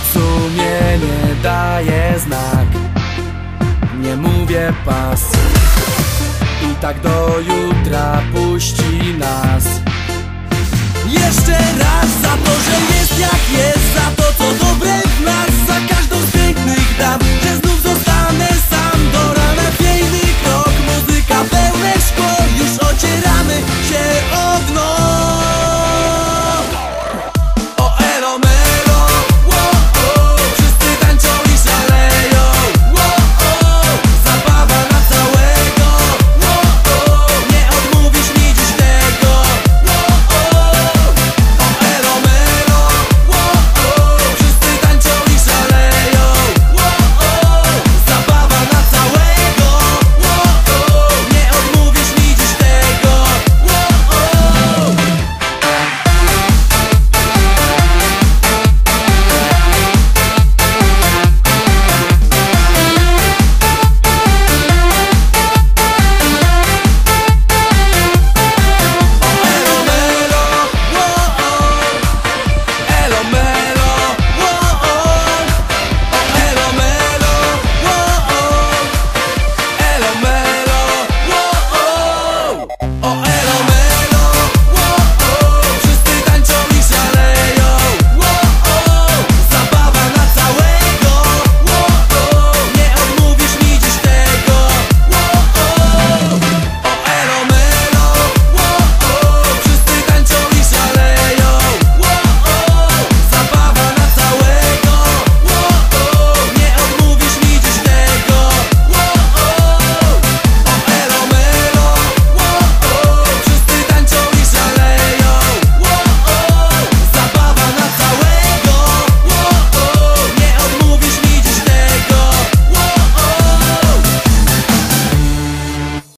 choć sumienie daje znak. Nie mówię pas. I tak do jutra puści nas. Jeszcze raz za to, że